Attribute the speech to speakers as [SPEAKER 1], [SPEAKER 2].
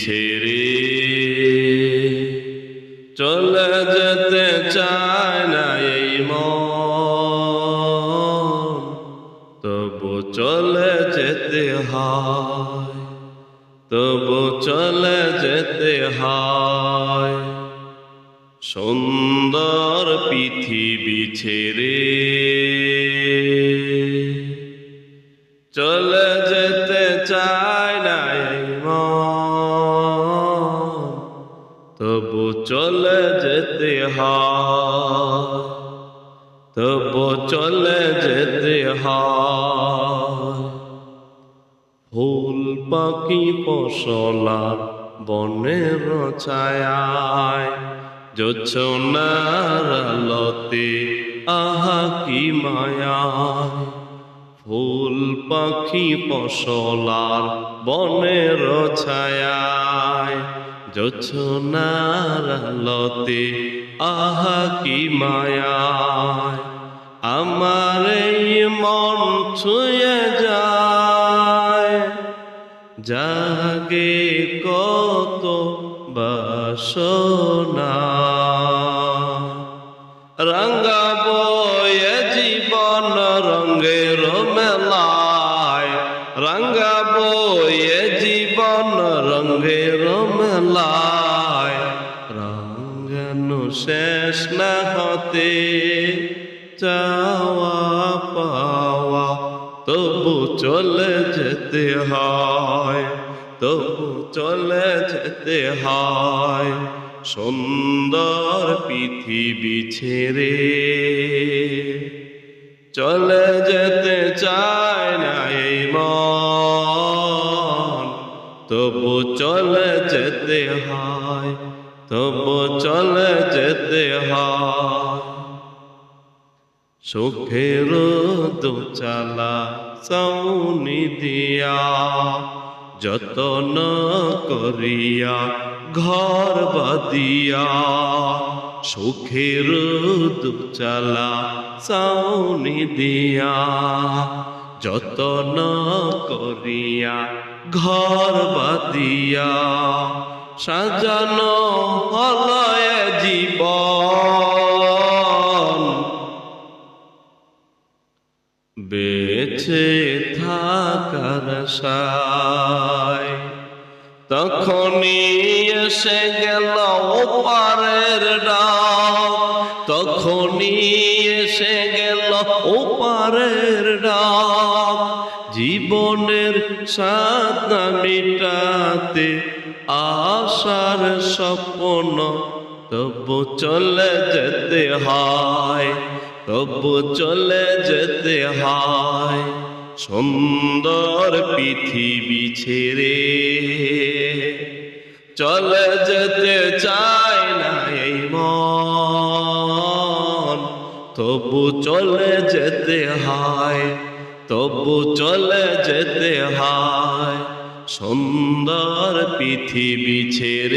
[SPEAKER 1] ছেড়ে চলে যেতে চায় না এই তবু চলে যেতে হয়, তবু চলে যেতে হয়। সুন্দর পৃথিবী ছেড়ে চলে যেতে চায় চলে যেতে হয়, তবু চলে যেতে হয়। ফুল পাখি ফসলার বনের ছায়ায় জোছনার আলোতে, আহা কি মায়ায়। ফুল পাখি ফসলার বনের ছায়ায় জোছনার আলোতে, আহা কি মায়ায়। আমার মন ছুঁয়ে যায়। জাগে কত বাসনা। রঙ্গাবো জীবন রঙ্গের মেলায়। রঙ্গাবো জীবন মেলায় রঙ্গানো শেষ না হতে চাওয়া পাওয়া তবু চলে যেতে হয়, তবু চলে যেতে হয়। সুন্দর পৃথিবী ছেড়ে চলে যেতে চায় তবু চলে যেতে হয়, তবু চলে যেতে হয়। সুখের দোচালা সৌনি দিয়া, যতন করিয়া ঘর বাদিয়া সুখের দোচালা সৌনি দিয়া। যতন করিয়া ঘর বাদিয়া সাজানো হলয় জীব বেছে থাকার সায় তখনই এসে গেল ওপারের ডাক। তখনই এসে গেল ওপারের ডাক। জীবনের সাত মিটাতে আশার স্বপ্ন তবু চলে যেতে হয়, তবু চলে যেতে হয়। সুন্দর পৃথিবী ছেড়ে চলে যেতে চায় না এই মন। তবু চলে যেতে হয়, তবু চলে যেতে হয়। সুন্দর পৃথিবী ছেড়ে